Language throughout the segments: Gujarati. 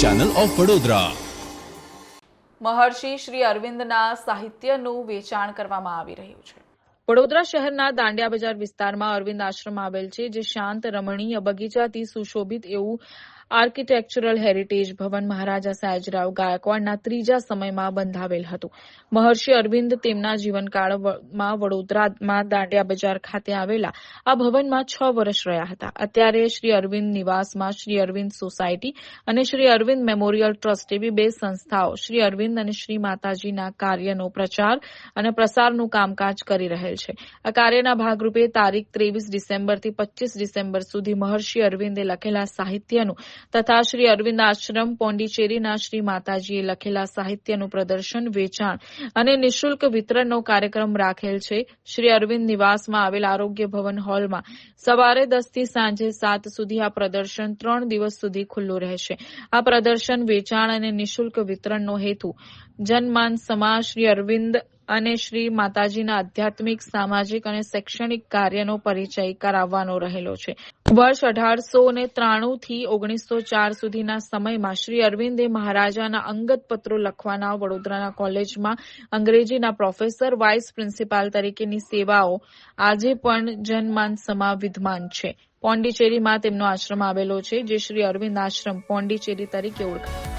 ચેનલ ઓફ વડોદરા મહર્ષિ શ્રી અરવિંદના સાહિત્યનું વેચાણ કરવામાં આવી રહ્યું છે. વડોદરા શહેરના દાંડિયા બજાર વિસ્તારમાં અરવિંદ આશ્રમ આવેલ છે જે શાંત રમણીય બગીચાથી સુશોભિત એવું આર્કિટેક્ચરલ હેરિટેજ ભવન મહારાજા સયાજીરાવ ગાયકવાડના ત્રીજા સમયમાં બંધાવેલ હતું. મહર્ષિ અરવિંદ તેમના જીવનકાળમાં વડોદરામાં દાંડિયા બજાર ખાતે આવેલા આ ભવનમાં છ વર્ષ રહ્યા હતા. અત્યારે શ્રી અરવિંદ નિવાસમાં શ્રી અરવિંદ સોસાયટી અને શ્રી અરવિંદ મેમોરિયલ ટ્રસ્ટ એવી બે સંસ્થાઓ, શ્રી અરવિંદ અને શ્રી માતાજીના કાર્યનો પ્રચાર અને પ્રસારનું કામકાજ કરી રહેલ છે. આ કાર્યના ભાગરૂપે તારીખ ત્રેવીસ ડિસેમ્બરથી પચીસ ડિસેમ્બર સુધી મહર્ષિ અરવિંદે લખેલા સાહિત્યનું તથા શ્રી અરવિંદ આશ્રમ, પોંડિચેરીના શ્રી માતાજીએ લખેલા સાહિત્યનું પ્રદર્શન, વેચાણ અને નિઃશુલ્ક વિતરણનો કાર્યક્રમ રાખેલ છે. શ્રી અરવિંદ નિવાસમાં આવેલ આરોગ્ય ભવન હોલમાં સવારે દસથી સાંજે સાત સુધી આ પ્રદર્શન ત્રણ દિવસ સુધી ખુલ્લું રહેશે. આ પ્રદર્શન વેચાણ અને નિઃશુલ્ક વિતરણનો હેતુ જનમાન સમાજ શ્રી અરવિંદ અને શ્રી માતાજીના આધ્યાત્મિક, સામાજિક અને શૈક્ષણિક કાર્યનો પરિચય કરાવવાનો રહેલો છે. વર્ષ અઢારસો ને ત્રાણું થી ઓગણીસો ચાર સુધીના સમયમાં શ્રી અરવિંદે મહારાજાના અંગત પત્રો લખવાના વડોદરાના કોલેજમાં અંગ્રેજીના પ્રોફેસર, વાઇસ પ્રિન્સિપાલ તરીકેની સેવાઓ આજે પણ જનમાન સમા વિદ્યમાન છે. પોંડિચેરીમાં તેમનો આશ્રમ આવેલો છે, જે શ્રી અરવિંદ આશ્રમ પોંડિચેરી તરીકે ઓળખાય.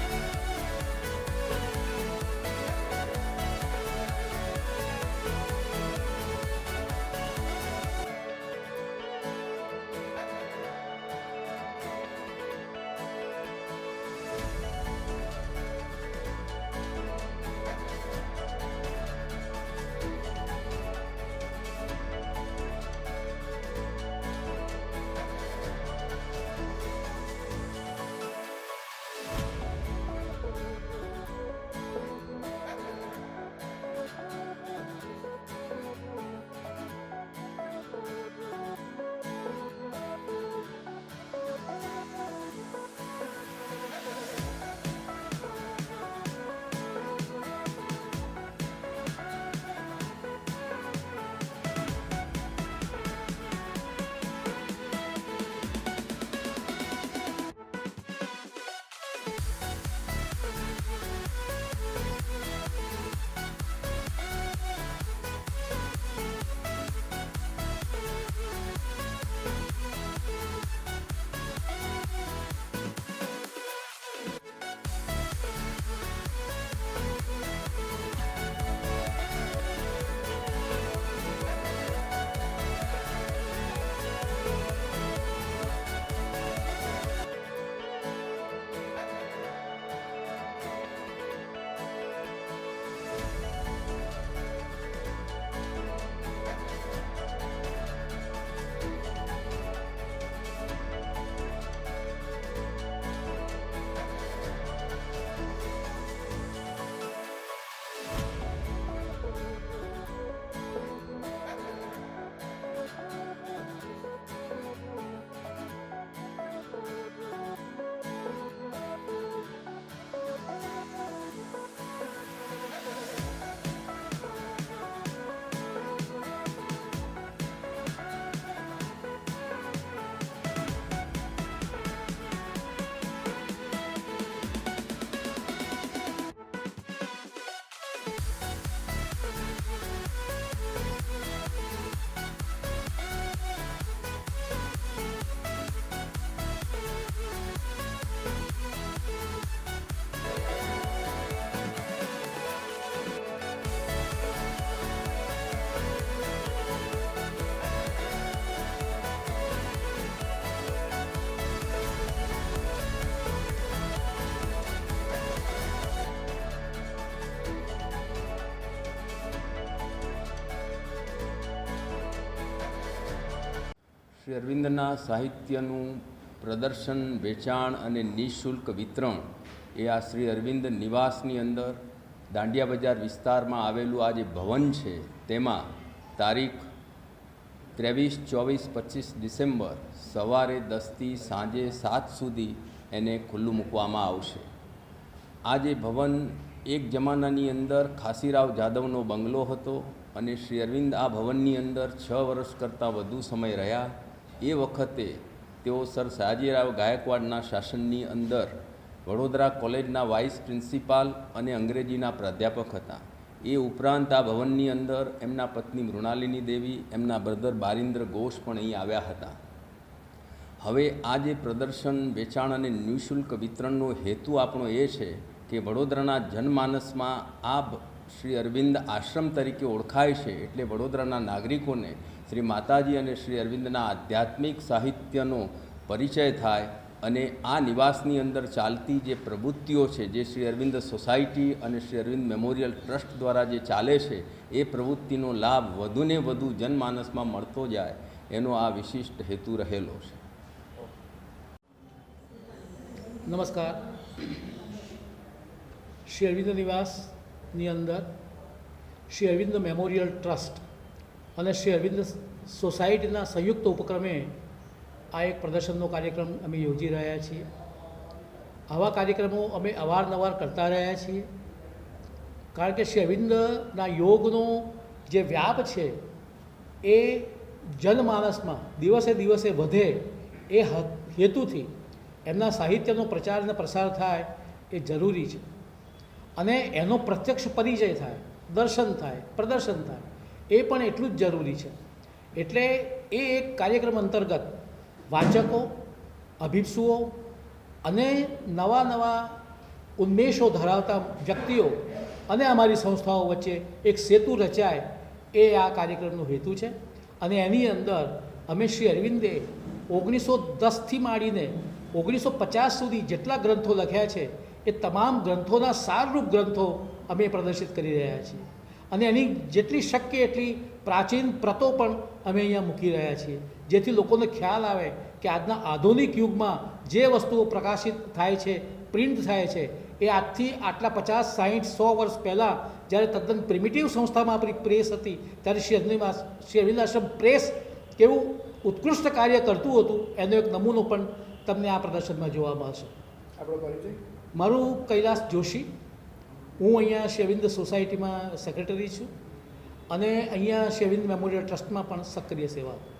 શ્રી અરવિંદના સાહિત્યનું પ્રદર્શન, વેચાણ અને નિઃશુલ્ક વિતરણ એ આ શ્રી અરવિંદ નિવાસની અંદર દાંડિયા બજાર વિસ્તારમાં આવેલું આ જે ભવન છે, તેમાં તારીખ ત્રેવીસ, ચોવીસ, પચીસ ડિસેમ્બર સવારે દસથી સાંજે સાત સુધી એને ખુલ્લું મૂકવામાં આવશે. આ જે ભવન એક જમાનાની અંદર ખાસીરાવ જાદવનો બંગલો હતો અને શ્રી અરવિંદ આ ભવનની અંદર છ વર્ષ કરતાં વધુ સમય રહ્યા. એ વખતે તેઓ સર સયાજીરાવ ગાયકવાડના શાસનની અંદર વડોદરા કોલેજના વાઇસ પ્રિન્સિપાલ અને અંગ્રેજીના પ્રાધ્યાપક હતા. એ ઉપરાંત આ ભવનની અંદર એમના પત્ની મૃણાલિની દેવી, એમના બ્રધર બારિન્દ્ર ઘોષ પણ અહીં આવ્યા હતા. હવે આ જે પ્રદર્શન, વેચાણ અને નિઃશુલ્ક વિતરણનો હેતુ આપણો એ છે કે વડોદરાના જનમાનસમાં આ શ્રી અરવિંદ આશ્રમ તરીકે ઓળખાય છે એટલે વડોદરાના નાગરિકોને શ્રી માતાજી અને શ્રી અરવિંદના આધ્યાત્મિક સાહિત્યનો પરિચય થાય અને આ નિવાસની અંદર ચાલતી જે પ્રવૃત્તિઓ છે, જે શ્રી અરવિંદ સોસાયટી અને શ્રી અરવિંદ મેમોરિયલ ટ્રસ્ટ દ્વારા જે ચાલે છે, એ પ્રવૃત્તિનો લાભ વધુને વધુ જનમાનસમાં મળતો જાય એનો આ વિશિષ્ટ હેતુ રહેલો છે. નમસ્કાર. શ્રી અરવિંદ નિવાસની અંદર શ્રી અરવિંદ મેમોરિયલ ટ્રસ્ટ અને શ્રી અરવિંદ સોસાયટીના સંયુક્ત ઉપક્રમે આ એક પ્રદર્શનનો કાર્યક્રમ અમે યોજી રહ્યા છીએ. આવા કાર્યક્રમો અમે અવારનવાર કરતા રહ્યા છીએ. કારણ કે શ્રી અરવિંદના યોગનો જે વ્યાપ છે એ જનમાનસમાં દિવસે દિવસે વધે એ હેતુથી એમના સાહિત્યનો પ્રચાર અને પ્રસાર થાય એ જરૂરી છે. અને એનો પ્રત્યક્ષ પરિચય થાય, દર્શન થાય, પ્રદર્શન થાય, એ પણ એટલું જ જરૂરી છે. એટલે એ એક કાર્યક્રમ અંતર્ગત વાચકો, અભિપ્સુઓ અને નવા નવા ઉન્મેષો ધરાવતા વ્યક્તિઓ અને અમારી સંસ્થાઓ વચ્ચે એક સેતુ રચાય એ આ કાર્યક્રમનો હેતુ છે. અને એની અંદર અમે શ્રી અરવિંદે ઓગણીસો દસથી માંડીને ઓગણીસો પચાસ સુધી જેટલા ગ્રંથો લખ્યા છે એ તમામ ગ્રંથોના સારરૂપ ગ્રંથો અમે પ્રદર્શિત કરી રહ્યા છીએ. અને એની જેટલી શક્ય એટલી પ્રાચીન પ્રતો પણ અમે અહીંયા મૂકી રહ્યા છીએ. જેથી લોકોને ખ્યાલ આવે કે આજના આધુનિક યુગમાં જે વસ્તુઓ પ્રકાશિત થાય છે, પ્રિન્ટ થાય છે, એ આજથી આટલા પચાસ, સાહીઠ, સો વર્ષ પહેલાં જ્યારે તદ્દન પ્રિમિટિવ સંસ્થામાં આપણી પ્રેસ હતી, ત્યારે શ્રી અરવિંદ શ્રી અરવિંદ પ્રેસ કેવું ઉત્કૃષ્ટ કાર્ય કરતું હતું, એનો એક નમૂનો પણ તમને આ પ્રદર્શનમાં જોવા મળશે. આપણો પરિચય? મારું કૈલાસ જોશી. હું અહીંયા શેવિંદ સોસાયટીમાં સેક્રેટરી છું. અને અહીંયા શેવિંદ મેમોરિયલ ટ્રસ્ટમાં પણ સક્રિય સેવા આપું